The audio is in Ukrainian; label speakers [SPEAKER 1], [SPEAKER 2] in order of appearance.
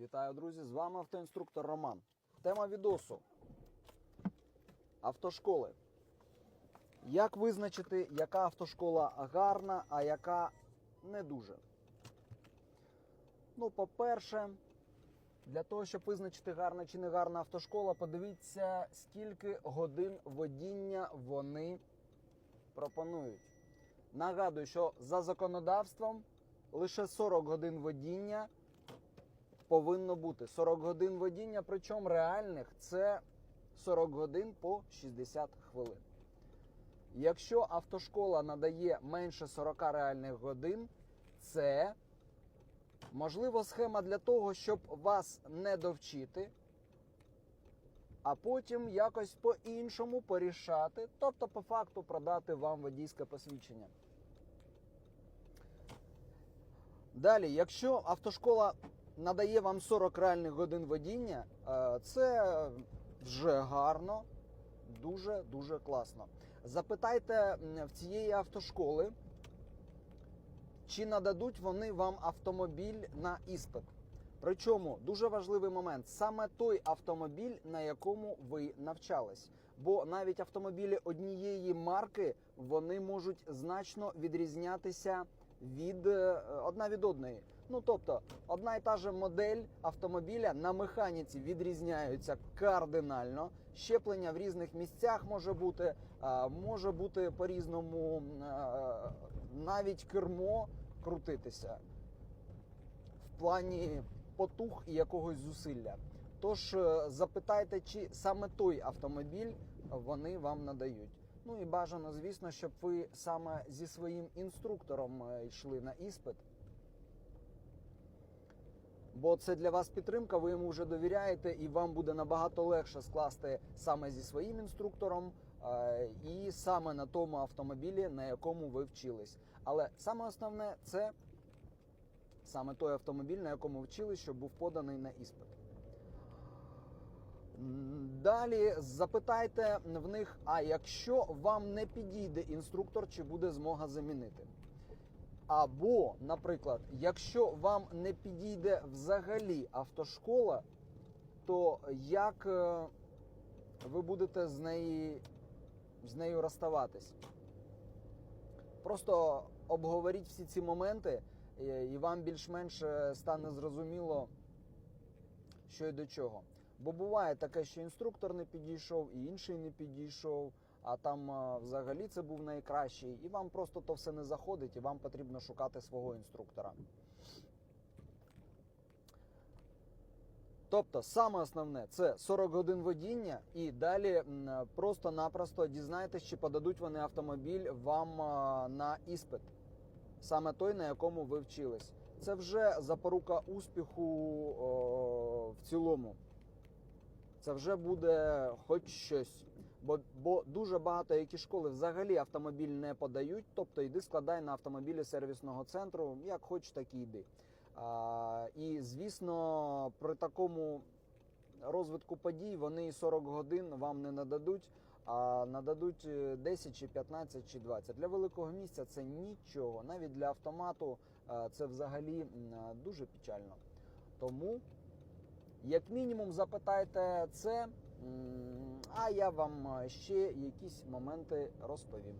[SPEAKER 1] Вітаю, друзі! З вами автоінструктор Роман. Тема відосу. Автошколи. Як визначити, яка автошкола гарна, а яка не дуже? Ну, по-перше, для того, щоб визначити гарна чи не гарна автошкола, подивіться, скільки годин водіння вони пропонують. Нагадую, що за законодавством лише 40 годин водіння повинно бути. 40 годин водіння, причому реальних це 40 годин по 60 хвилин. Якщо автошкола надає менше 40 реальних годин, це можливо схема для того, щоб вас не довчити, а потім якось по-іншому порішати, тобто по факту продати вам водійське посвідчення. Далі, якщо автошкола надає вам 40 реальних годин водіння, е, це вже гарно, дуже дуже класно. Запитайте в цієї автошколи, чи нададуть вони вам автомобіль на іспит. Причому дуже важливий момент саме той автомобіль, на якому ви навчались. Бо навіть автомобілі однієї марки вони можуть значно відрізнятися від е, одна від одної. Ну тобто, одна і та же модель автомобіля на механіці відрізняються кардинально. Щеплення в різних місцях може бути, може бути по-різному навіть кермо крутитися в плані потух і якогось зусилля. Тож е, запитайте, чи саме той автомобіль вони вам надають. Ну і бажано, звісно, щоб ви саме зі своїм інструктором е, йшли на іспит. Бо це для вас підтримка, ви йому вже довіряєте, і вам буде набагато легше скласти саме зі своїм інструктором е, і саме на тому автомобілі, на якому ви вчились. Але саме основне це саме той автомобіль, на якому вчились, щоб був поданий на іспит. Далі запитайте в них: а якщо вам не підійде інструктор, чи буде змога замінити? Або, наприклад, якщо вам не підійде взагалі автошкола, то як е, ви будете з неї, з нею розставатись? Просто обговоріть всі ці моменти, е, і вам більш-менш е, стане зрозуміло, що і до чого. Бо буває таке, що інструктор не підійшов, і інший не підійшов, а там е, взагалі це був найкращий, і вам просто то все не заходить, і вам потрібно шукати свого інструктора. Тобто, саме основне це 40 годин водіння, і далі просто-напросто дізнайтесь, чи подадуть вони автомобіль вам на іспит, саме той, на якому ви вчились. Це вже запорука успіху о, в цілому. Це вже буде хоч щось. Бо, бо дуже багато які школи взагалі автомобіль не подають. Тобто йди складай на автомобілі сервісного центру, як хочеш, так і йди. А, і звісно, при такому розвитку подій вони 40 годин вам не нададуть, а нададуть е, 10 чи 15 чи 20. Для великого місця це нічого. Навіть для автомату е, це взагалі е, дуже печально. Тому як мінімум, запитайте це, а я вам е, ще якісь моменти розповім.